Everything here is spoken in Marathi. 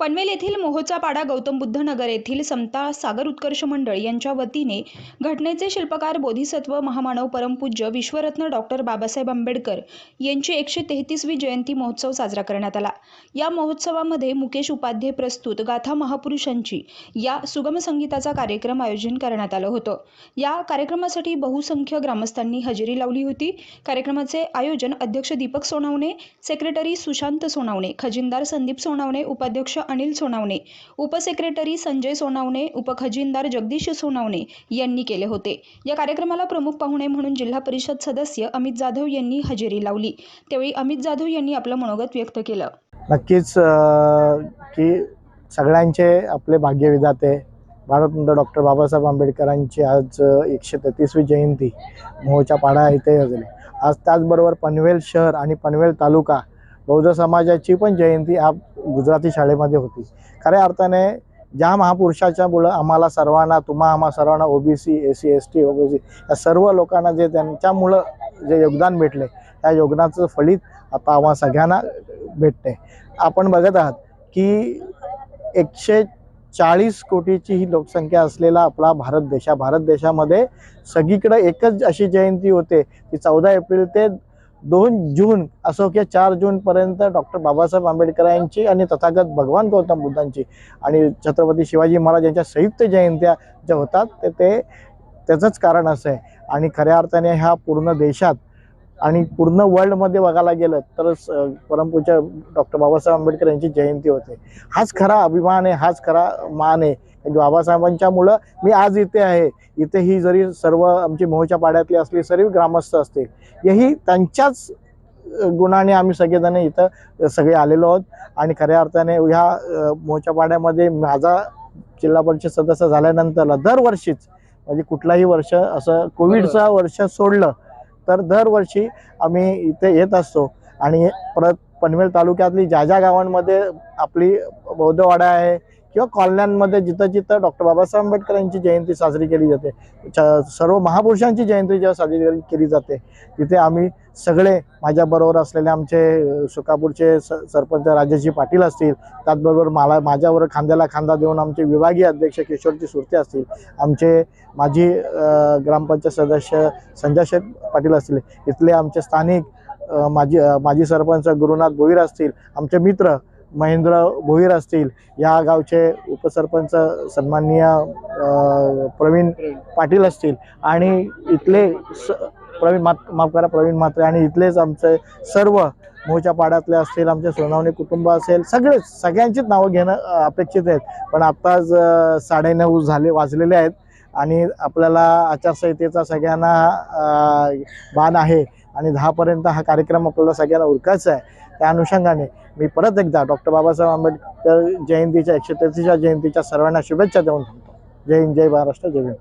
पनवेल येथील मोहोचा पाडा गौतम बुद्ध नगर येथील समता सागर उत्कर्ष मंडळ यांच्या वतीने घटनेचे शिल्पकार बोधिसत्व महामानव परमपूज्य विश्वरत्न डॉक्टर बाबासाहेब आंबेडकर यांची एकशे तेहतीसवी जयंती महोत्सव साजरा करण्यात आला. या महोत्सवामध्ये मुकेश उपाध्ये प्रस्तुत गाथा महापुरुषांची या सुगम संगीताचा कार्यक्रम आयोजन करण्यात आलं होतं. या कार्यक्रमासाठी बहुसंख्य ग्रामस्थांनी हजेरी लावली होती. कार्यक्रमाचे आयोजन अध्यक्ष दीपक सोनावणे सेक्रेटरी सुशांत सोनावणे खजिनदार संदीप सोनावणे उपाध्यक्ष अनिल सोनावणे उपसेक्रेटरी संजय सोनावणे उपखजिनदार जगदीश सोनावणे यांनी केले होते. या कार्यक्रमाला प्रमुख पाहुणे म्हणून जिल्हा परिषद सदस्य अमित जाधव यांनी हजेरी लावली. त्यावेळी अमित जाधव यांनी आपलं मनोगत व्यक्त केलं. नक्कीच की सगळ्यांचे आपले भाग्यविधाते भारतरत्न डॉक्टर बाबासाहेब आंबेडकरांची आज एकशे तेहतीसवी जयंती मोहच्या पाडा इथे झाली आज त्याचबरोबर पनवेल शहर आणि पनवेल तालुका बौद्ध समाजाची पण जयंती आप गुजराती शाळेमध्ये होती. खऱ्या अर्थाने ज्या महापुरुषाच्या मुळं आम्हाला सर्वांना तुम्हा आम्हा सर्वांना OBC S C S T OBC या सर्व लोकांना जे त्यांच्यामुळं जे योगदान भेटले त्या योगदानाचं फलित आता आम्हा सगळ्यांना भेटते आपण बघत आहात की एकशे चाळीस कोटीची ही लोकसंख्या असलेला आपला भारत देश हा भारत देशामध्ये सगळीकडे एकच अशी जयंती होते ती चौदा एप्रिल ते दोन जून असो किंवा चार जूनपर्यंत डॉक्टर बाबासाहेब आंबेडकरांची आणि तथागत भगवान गौतम बुद्धांची आणि छत्रपती शिवाजी महाराज यांच्या संयुक्त जयंत्या ज्या होतात ते ते त्याचंच कारण असं आहे. आणि खऱ्या अर्थाने ह्या पूर्ण देशात आणि पूर्ण वर्ल्डमध्ये बघायला गेलं तर स- परमपूज्य डॉक्टर बाबासाहेब आंबेडकर यांची जयंती होते. हाच खरा अभिमान आहे हाच खरा मान आहे. की बाबासाहेबांच्यामुळं मी आज इथे आहे. इथे ही जरी सर्व आमची मोहच्या पाड्यातली असली सर्व ग्रामस्थ असतील. हेही त्यांच्याच गुणाने आम्ही सगळेजण इथं सगळे आलेलो आहोत. आणि खऱ्या अर्थाने ह्या मोहच्या पाड्यामध्ये माझा जिल्हा परिषद सदस्य झाल्यानंतर दरवर्षीच म्हणजे कुठलाही वर्ष असं कोविडचं वर्ष सोडलं तर दरवर्षी आम्ही इथे येत असतो. आणि परत पनवेल तालुक्यातली ज्या ज्या गावांमध्ये आपली बौद्धवाडा आहे किंवा कॉलन्यांमध्ये जिथं जिथं डॉक्टर बाबासाहेब आंबेडकरांची जयंती साजरी केली जाते च- सर्व महापुरुषांची जयंती जेव्हा साजरी केली- केली जाते तिथे आम्ही सगळे माझ्याबरोबर असलेले आमचे सुकापूरचे स सरपंच राजाजी पाटील असतील त्याचबरोबर मला माझ्यावर खांद्याला खांदा देऊन आमचे विभागीय अध्यक्ष किशोरजी सुरते असतील आमचे माजी ग्रामपंचायत सदस्य संजय शेठ पाटील असतील इथले आमचे स्थानिक माजी माजी सरपंच गुरुनाथ भोईर असतील आमचे मित्र महेंद्र भोईर असतील या गावचे उपसरपंच सन्माननीय प्रवीण पाटील असतील आणि इथले स प्रवीण मात माफ करा प्रवीण म्हात्रे आणि इथलेच आमचे सर्व मोहच्या पाड्यातले असतील आमचे सोनावणे कुटुंब असेल सगळेच सगळ्यांचीच नावं घेणं अपेक्षित आहेत. पण आत्ताच साडेनऊ झाले वाजलेले आहेत आणि आपल्याला आचारसंहितेचा सगळ्यांना भान बाण आहे. आणि दहापर्यंत हा कार्यक्रम आपल्याला सगळ्यांना उरकायचा आहे. त्या अनुषंगाने मी परत एकदा डॉक्टर बाबासाहेब आंबेडकर जयंतीच्या एकशे तेहतीसच्या जयंतीच्या सर्वांना शुभेच्छा देऊन थांबतो. जय हिंद जय महाराष्ट्र जय भीम.